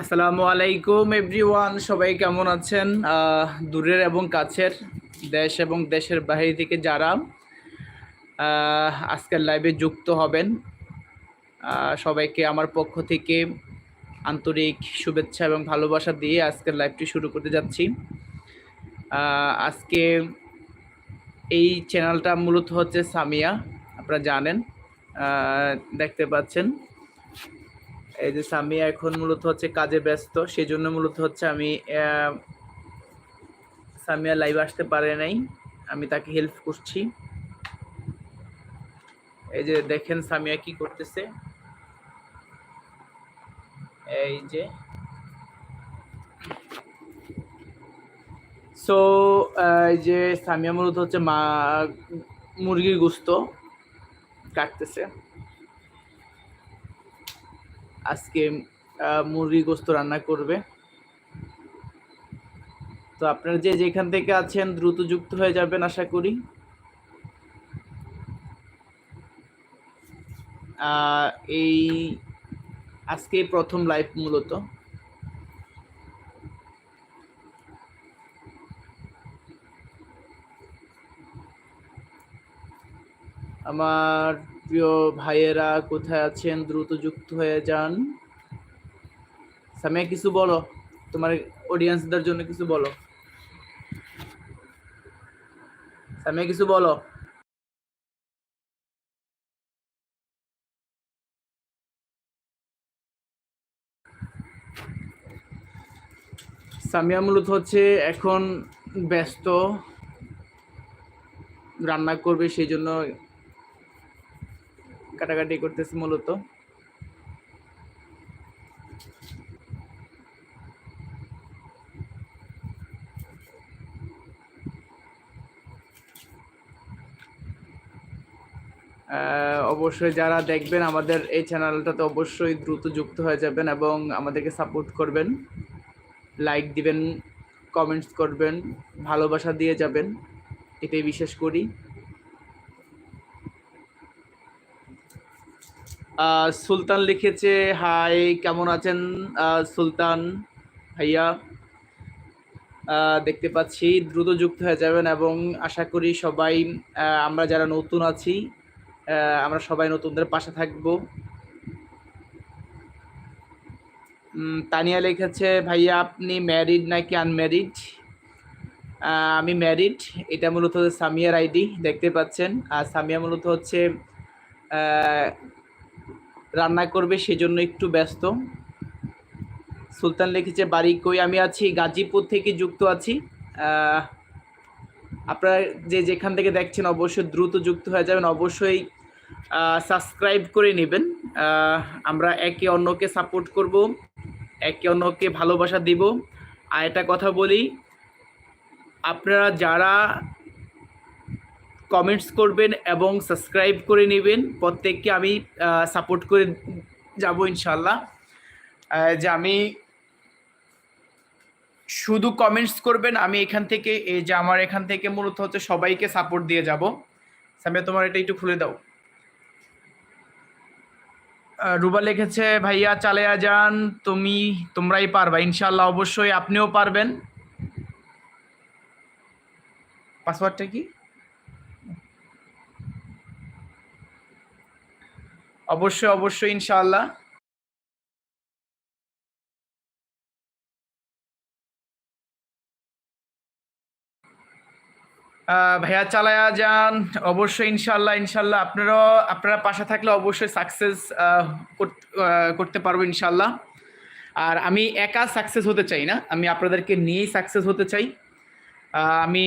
আসসালামু আলাইকুম এভরিওয়ান সবাই কেমন আছেন? দূরের এবং কাছের দেশ এবং দেশের বাইরে থেকে যারা আজকের লাইভে যুক্ত হবেন সবাইকে আমার পক্ষ থেকে আন্তরিক শুভেচ্ছা এবং ভালোবাসা দিয়ে আজকের লাইভটি শুরু করতে যাচ্ছি। আজকে এই চ্যানেলটা মূলত হচ্ছে সামিয়া, আপনারা জানেন দেখতে পাচ্ছেন। এই যে সামিয়া এখন মূলত হচ্ছে কাজে ব্যস্ত সেই জন্য মূলত হচ্ছে আমি সামিয়া লাইভ আসতে পারে নাই। আমি তাকে হেল্প করছি। এই যে দেখেন সামিয়া কি করতেছে। এই যে। সো এই যে সামিয়া মূলত হচ্ছে মা, মুরগির গুস্ত কাটতেছে। আজকে মুরগি গোস্ত রান্না করবে। তো আপনারা যে যেখান থেকে আছেন দ্রুত যুক্ত হয়ে যাবেন আশা করি। এই আজকে প্রথম লাইভ মূলত। আমার প্রিয় ভাইয়েরা, কোথায় আছেন? দ্রুত যুক্ত হয়ে যান। সামিয়া, কিছু বলো। তোমার অডিয়েন্সদের জন্য কিছু বলো। সামিয়া, কিছু বলো। সামিয়া মূলত হচ্ছে এখন ব্যস্ত, রান্না করবে, সেই জন্য কাটাকাটি করতেছে মূলত। অবশ্যই যারা দেখবেন আমাদের এই চ্যানেলটাতে অবশ্যই দ্রুত যুক্ত হয়ে যাবেন এবং আমাদেরকে সাপোর্ট করবেন। লাইক দিবেন, কমেন্টস করবেন, ভালোবাসা দিয়ে যাবেন। এটাই বিশেষ করি। সুলতান লিখেছে, হাই, কেমন আছেন সুলতান ভাইয়া? দেখতে পাচ্ছি, দ্রুত যুক্ত হয়ে যাবেন এবং আশা করি সবাই আমরা যারা নতুন আছি আমরা সবাই নতুনদের পাশে থাকব। তানিয়া লিখেছে, ভাইয়া, আপনি ম্যারিড নাকি আনম্যারিড? আমি ম্যারিড, এটা মূলত সামিয়ার আইডি, দেখতে পাচ্ছেন। আর সামিয়া মূলত হচ্ছে রান্না করবে, সেজন্য একটু ব্যস্ত। সুলতান লিখেছে, বাড়ি কই? আমি আছি গাজীপুর থেকে যুক্ত আছি। আপনারা যে যেখান থেকে দেখছেন, অবশ্যই দ্রুত যুক্ত হয়ে যাবেন। অবশ্যই সাবস্ক্রাইব করে নেবেন। আমরা একে অন্যকে সাপোর্ট করব, একে অন্যকে ভালোবাসা দিব। আর একটা কথা বলি, আপনারা যারা কমেন্টস করবেন এবং সাবস্ক্রাইব করে নেবেন। প্রত্যেককে আমি সাপোর্ট করে যাব ইনশাল্লাহ যে আমি শুধু কমেন্টস করবেন, আমি এখান থেকে, এই যে আমার এখান থেকে মূলত হচ্ছে সবাইকে সাপোর্ট দিয়ে যাব। সামিয়া, তোমার এটা একটু খুলে দাও। রুবা লিখেছে, ভাইয়া চালিয়া যান। তুমি, তোমরাই পারবা। ইনশাল্লাহ অবশ্যই আপনিও পারবেন। পাসওয়ার্ডটা কি? অবশ্যই অবশ্যই, ইনশাআল্লাহ। ভাইয়া চালায়া যান। অবশ্যই ইনশাল্লাহ ইনশাল্লাহ আপনারাও, আপনারা পাশে থাকলে অবশ্যই সাকসেস করতে পারব ইনশাল্লাহ আর আমি একা সাকসেস হতে চাই না। আমি আপনাদেরকে নিয়েই সাকসেস হতে চাই। আমি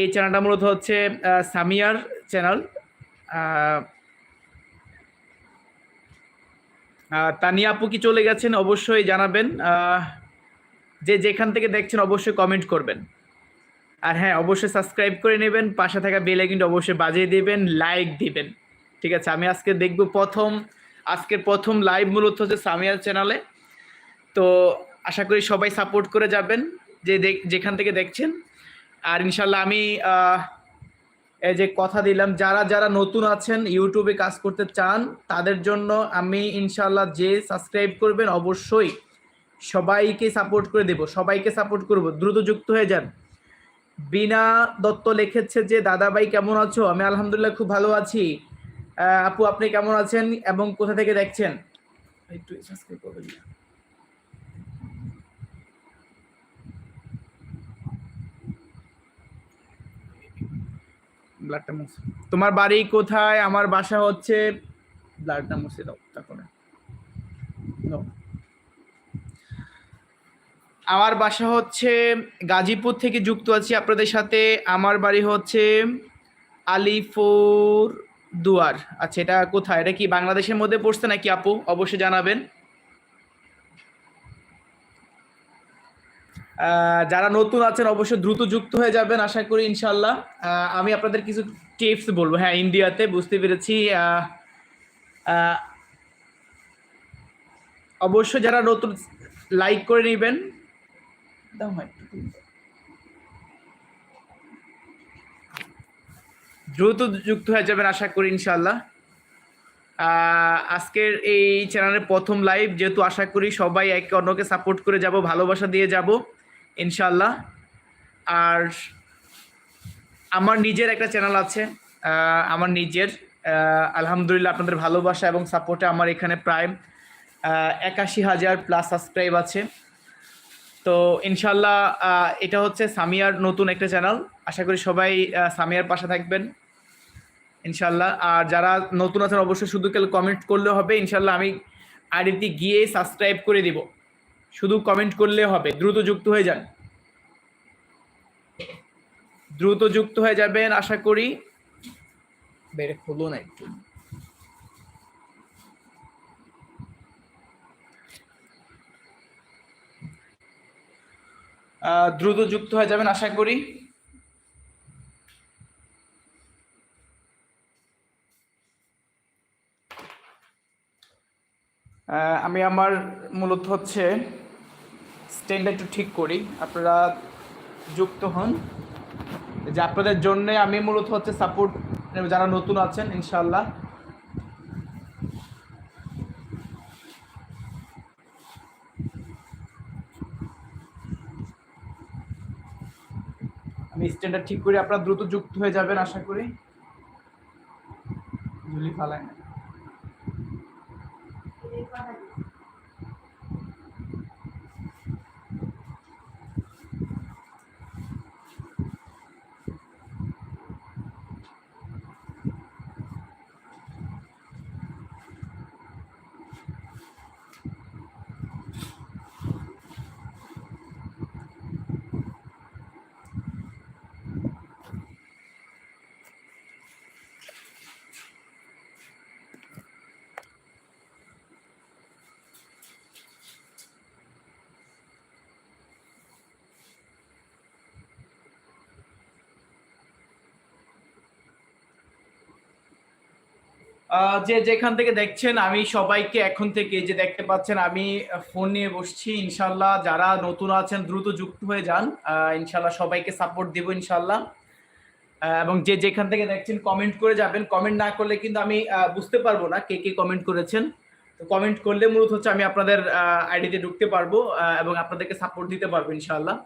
এই চ্যানেলটা মূলত হচ্ছে সামিয়ার চ্যানেল তানিয়া আপু কি চলে গেছেন অবশ্যই জানাবেন। যে যেখান থেকে দেখছেন অবশ্যই কমেন্ট করবেন। আর হ্যাঁ অবশ্যই সাবস্ক্রাইব করে নেবেন, পাশে থাকা বেল আইকনটা অবশ্যই বাজিয়ে দিবেন লাইক দিবেন। ঠিক আছে, আমি আজকে দেখব প্রথম, আজকের প্রথম লাইভ মূলত হচ্ছে সামিয়ার চ্যানেলে তো আশা করি সবাই সাপোর্ট করে যাবেন, যে যেখান থেকে দেখছেন। আর ইনশাল্লাহ আমি এই যে কথা দিলাম, যারা যারা নতুন আছেন, ইউটিউবে কাজ করতে চান, তাদের জন্য আমি ইনশাল্লাহ যে সাবস্ক্রাইব করবেন, অবশ্যই সবাইকে সাপোর্ট করে দেব, সবাইকে সাপোর্ট করব। দ্রুত যুক্ত হয়ে যান। বিনা দত্ত লিখেছে যে দাদা ভাই কেমন আছো? আমি আলহামদুলিল্লাহ খুব ভালো আছি। আপু, আপনি কেমন আছেন এবং কোথা থেকে দেখছেন? একটু সাবস্ক্রাইব করবেন না। ব্লাডটা মুছে তোমার বাড়ি কোথায়? আমার বাসা হচ্ছে ব্লাডটা মুছে দাও, তারপরে। আমার বাসা হচ্ছে গাজীপুর থেকে যুক্ত আছি আপনাদের সাথে। আমার বাড়ি হচ্ছে আলিপুর দুয়ার আচ্ছা এটা কোথায়? এটা কি বাংলাদেশের মধ্যে পড়ছে নাকি আপু? অবশ্যই জানাবেন। যারা নতুন আছেন অবশ্যই দ্রুত যুক্ত হয়ে যাবেন, আশা করি ইনশাল্লাহ আমি আপনাদের কিছু টিপস বলব। হ্যাঁ ইন্ডিয়াতে বুঝতে পেরেছি অবশ্যই যারা নতুন, লাইক করে নেবেন। দ্রুত যুক্ত হয়ে যাবেন, আশা করি ইনশাল্লাহ আজকের এই চ্যানেলের প্রথম লাইভ যেহেতু আশা করি সবাই একে অন্যকে সাপোর্ট করে যাব, ভালোবাসা দিয়ে যাব। ইনশাল্লাহ আর আমার নিজের একটা চ্যানেল আছে আমার নিজের আলহামদুলিল্লাহ আপনাদের ভালোবাসা এবং সাপোর্টে আমার এখানে প্রায় একাশি হাজার প্লাস সাবস্ক্রাইব আছে। তো ইনশাল্লাহ এটা হচ্ছে সামিয়ার নতুন একটা চ্যানেল আশা করি সবাই সামিয়ার পাশে থাকবেন ইনশাল্লাহ আর যারা নতুন আছেন, অবশ্যই শুধু কেউ কমেন্ট করলে হবে। ইনশাল্লাহ আমি আইডিতে গিয়ে সাবস্ক্রাইব করে দিব। শুধু কমেন্ট করলে হবে, দ্রুত যুক্ত হয়ে যান। দ্রুত যুক্ত হয়ে যাবেন, আশা করি। বেড়ে হলো না একটু দ্রুত যুক্ত হয়ে যাবেন, আশা করি। আমি আমার মূলত হচ্ছে স্ট্যান্ডটা একটু ঠিক করি। আপনারা যুক্ত হন। যে আপনাদের জন্য আমি মূলত হচ্ছে সাপোর্ট যারা নতুন আছেন ইনশাল্লাহ আমি স্ট্যান্ডার্ড ঠিক করি আপনারা দ্রুত যুক্ত হয়ে যাবেন, আশা করি। ঝুলি ফালায় না। যে যেখান থেকে দেখছেন, আমি সবাইকে এখন থেকে যে দেখতে পাচ্ছেন, আমি ফোন নিয়ে বসছি, ইনশাল্লাহ যারা নতুন আছেন, দ্রুত যুক্ত হয়ে যান। ইনশাল্লাহ সবাইকে সাপোর্ট দিব, ইনশাল্লাহ। এবং যে যেখান থেকে দেখছেন কমেন্ট করে যাবেন। কমেন্ট না করলে কিন্তু আমি বুঝতে পারব না কে কে কমেন্ট করেছেন। তো কমেন্ট করলে মূলত হচ্ছে আমি আপনাদের আইডিতে ঢুকতে পারব এবং আপনাদেরকে সাপোর্ট দিতে পারব, ইনশাল্লাহ।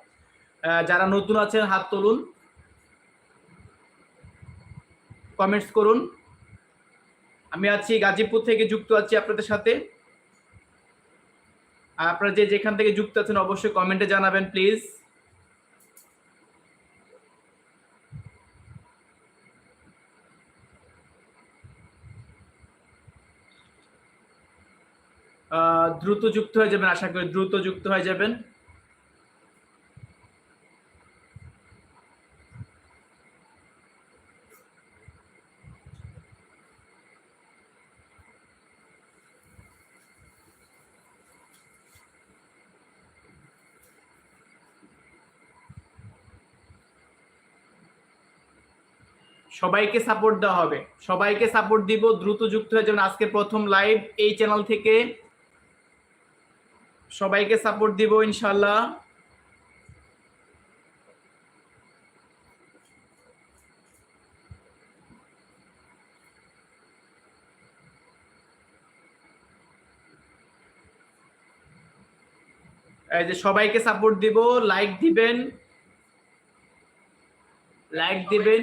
যারা নতুন আছেন, হাত তুলুন। কমেন্টস করুন। আমি আছি গাজীপুর থেকে যুক্ত আছি আপনাদের সাথে। আর আপনারা যে যেখান থেকে যুক্ত আছেন অবশ্যই কমেন্টে জানাবেন, প্লিজ। দ্রুত যুক্ত হয়ে যাবেন, আশা করি দ্রুত যুক্ত হয়ে যাবেন। সবাইকে সাপোর্ট দেওয়া হবে। সবাইকে সাপোর্ট দিব, দ্রুত যুক্ত হয়ে যাবেন আজকে প্রথম লাইভ এই চ্যানেল থেকে। সবাইকে সাপোর্ট দিব ইনশাল্লাহ এই যে সবাইকে সাপোর্ট দিব লাইক দিবেন। লাইক দিবেন।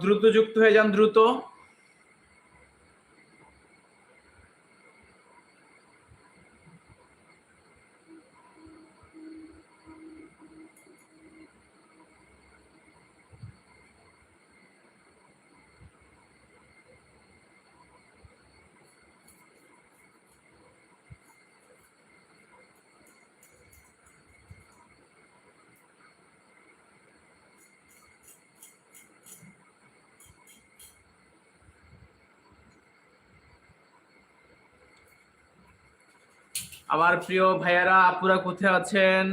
দ্রুত যুক্ত হয়ে যান দ্রুত। আমার প্রিয় ভাইয়ারা আপুরা কোথায় আছেন?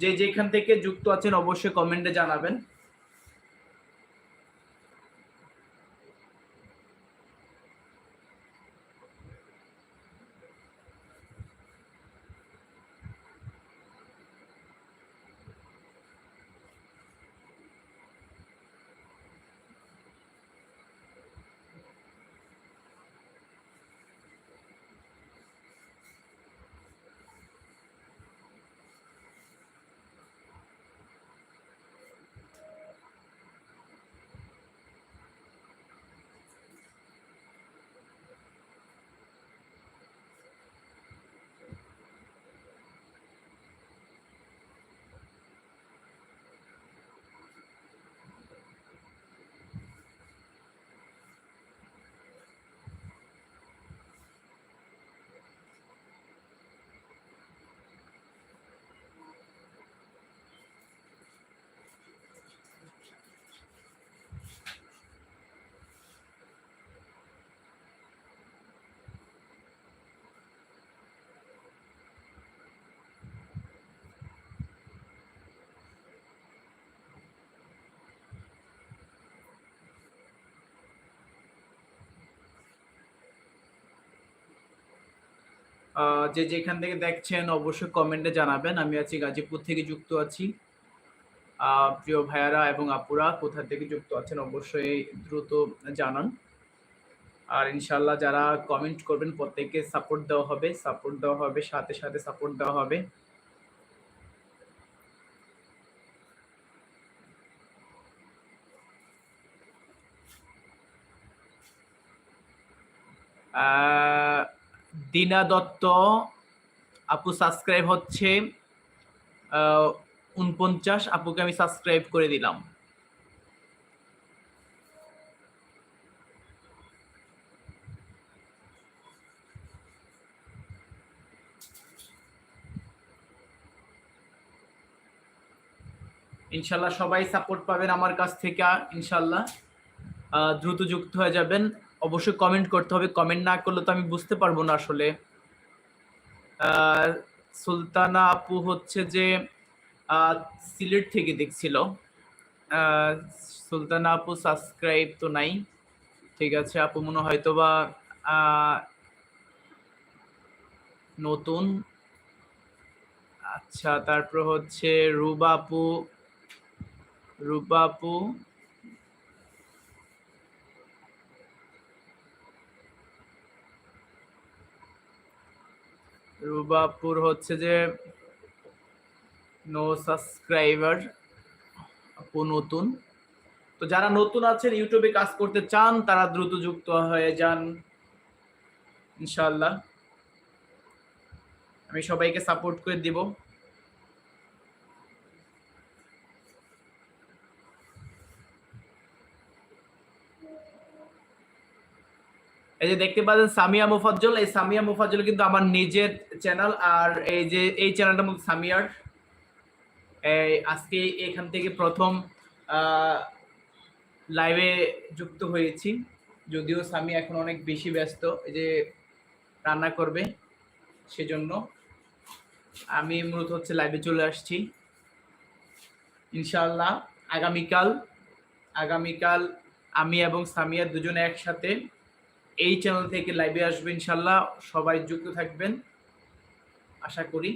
যে যেখান থেকে যুক্ত আছেন অবশ্যই কমেন্টে জানাবেন। যে যেখান থেকে দেখছেন অবশ্যই কমেন্টে জানাবেন। আমি আছি গাজীপুর থেকে যুক্ত আছি। প্রিয় ভাইয়ারা এবং আপুরা, কোথা থেকে যুক্ত আছেন অবশ্যই দ্রুত জানান। আর ইনশাল্লাহ যারা কমেন্ট করবেন, প্রত্যেককে সাপোর্ট দেওয়া হবে। সাপোর্ট দেওয়া হবে, সাথে সাথে সাপোর্ট দেওয়া হবে। আহ দিনা দত্ত, আপু সাবস্ক্রাইব হচ্ছে উনপঞ্চাশ, আপুকে আমি সাবস্ক্রাইব করে দিলাম। ইনশাল্লাহ সবাই সাপোর্ট পাবেন আমার কাছ থেকে, ইনশাল্লাহ দ্রুত যুক্ত হয়ে যাবেন। অবশ্যই কমেন্ট করতে হবে। কমেন্ট না করলে তো আমি বুঝতে পারব না আসলে। সুলতানা আপু হচ্ছে যে সিলেট থেকে দেখছিল। সুলতানা আপু সাবস্ক্রাইব তো নাই। ঠিক আছে, আপু মনে হয়তো বা নতুন। আচ্ছা তারপর হচ্ছে রুবা আপু। রুবা আপু। রুবাপুর হচ্ছে যে নো সাবস্ক্রাইবার আপু নতুন। তো যারা নতুন আছেন, ইউটিউবে কাজ করতে চান, তারা দ্রুত যুক্ত হয়ে যান। ইনশাল্লাহ আমি সবাইকে সাপোর্ট করে দিব। এই যে দেখতে পাচ্ছেন সামিয়া মুফাজ্জল, এই সামিয়া মুফাজ্জল কিন্তু আমার নিজের চ্যানেল আর এই যে এই চ্যানেলটার মধ্যে সামিয়ার। এই আজকে এখান থেকে প্রথম লাইভে যুক্ত হয়েছি। যদিও সামি এখন অনেক বেশি ব্যস্ত, এই যে রান্না করবে সেজন্য। আমি মূলত হচ্ছে লাইভে চলে আসছি। ইনশাআল্লাহ, আগামীকাল আগামীকাল আমি এবং সামিয়া দুজনে একসাথে এই চ্যানেল থেকে লাইভে আসবে ইনশাল্লাহ। সবাই যুক্ত থাকবেন। আশা করি।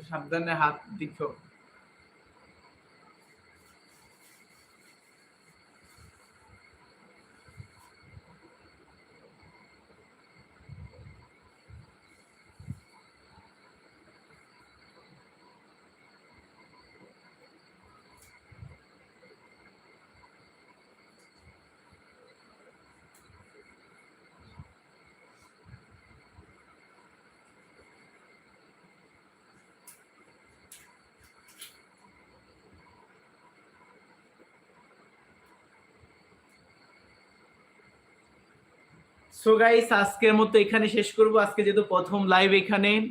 সাবধানে হাত দিছো সো গাইস আজকের মতো এখানে শেষ করব। আজকে যেহেতু প্রথম লাইভ এখানে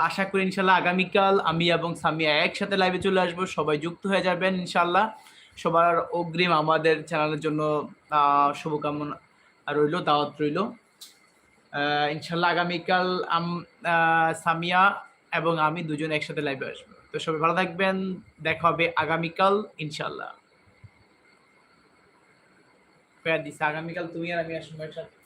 আশা করি ইনশাল্লাহ আগামীকাল আমি এবং সামিয়া একসাথে লাইভে চলে আসব। সবাই যুক্ত হয়ে যাবেন ইনশাল্লাহ সবার অগ্রিম আমাদের চ্যানেলের জন্য শুভকামনা রইল, দাওয়াত রইল। ইনশাল্লাহ আগামীকাল আম- সামিয়া এবং আমি দুজন একসাথে লাইভে আসব। তো সবাই ভালো থাকবেন। দেখা হবে আগামীকাল ইনশাল্লাহ দিচ্ছে আগামীকাল তুমি আর আমি আসব, একসাথে।